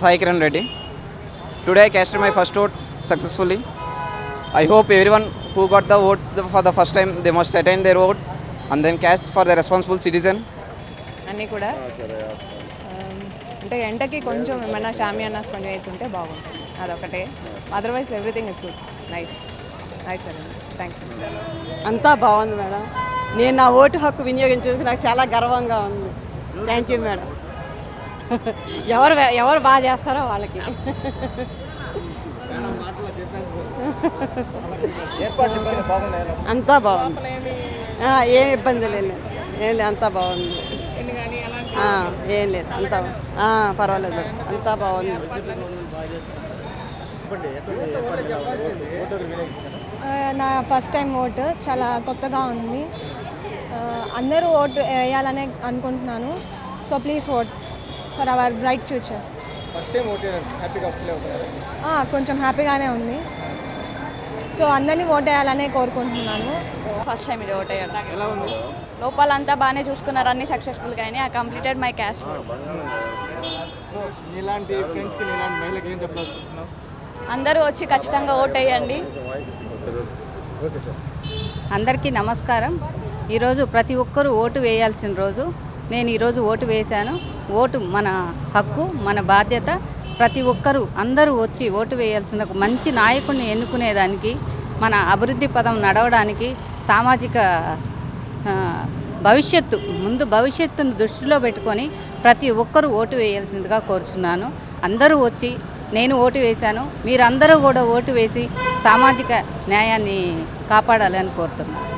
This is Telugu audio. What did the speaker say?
Sai Kiran Reddy. Today casted my first vote successfully I hope everyone who got the vote for the first time the most attain their vote and then cast for the responsible citizen అన్నీ కూడా అంటే ఎండకి కొంచెం ఏమైనా షామియానాస్ కొంచెం వేసి ఉంటే బాగుంటుంది. అదొకటే. Otherwise everything is good nice nice అండి థ్యాంక్ యూ అంతా బాగుంది మేడం. నేను నా ఓటు హక్కు వినియోగించేందుకు నాకు చాలా గర్వంగా ఉంది. థ్యాంక్ యూ మేడం ఎవరు ఎవరు బాగా చేస్తారో వాళ్ళకి. అంతా బాగుంది. ఏం ఇబ్బంది లేదు. ఏం లేదు అంతా బాగుంది. ఏం లేదు అంతా పర్వాలేదు అంతా బాగుంది. నా ఫస్ట్ టైం ఓటు చాలా కొత్తగా ఉంది. అందరూ ఓటు వేయాలనే అనుకుంటున్నాను. So please vote. For our bright future. కొంచెం హ్యాపీగానే ఉంది. సో అందరినీ ఓట్ వేయాలనే కోరుకుంటున్నాను. ఫస్ట్ టైం ఇది ఓట్ వేయడం లోపలంతా బాగానే చూసుకున్నారు అన్ని సక్సెస్ఫుల్గా అయినాయి. I completed my cast so నీలాంటి ఫ్రెండ్స్కి నీలాంటి మహిళకి ఏం చెప్పాలనుకుంటున్నావు? అందరూ వచ్చి ఖచ్చితంగా ఓట్ వేయండి అందరికీ నమస్కారం. ఈరోజు ప్రతి ఒక్కరూ ఓటు వేయాల్సిన రోజు. నేను ఈరోజు ఓటు వేశాను. ఓటు మన హక్కు మన బాధ్యత. ప్రతి ఒక్కరూ అందరూ వచ్చి ఓటు వేయాల్సిన ఒక మంచి నాయకుడిని ఎన్నుకునేదానికి మన అభివృద్ధి పదం నడవడానికి సామాజిక భవిష్యత్తు ముందు భవిష్యత్తును దృష్టిలో పెట్టుకొని ప్రతి ఒక్కరూ ఓటు వేయాల్సిందిగా కోరుచున్నాను. అందరూ వచ్చి నేను ఓటు వేశాను. మీరందరూ కూడా ఓటు వేసి సామాజిక న్యాయాన్ని కాపాడాలని కోరుతున్నాను.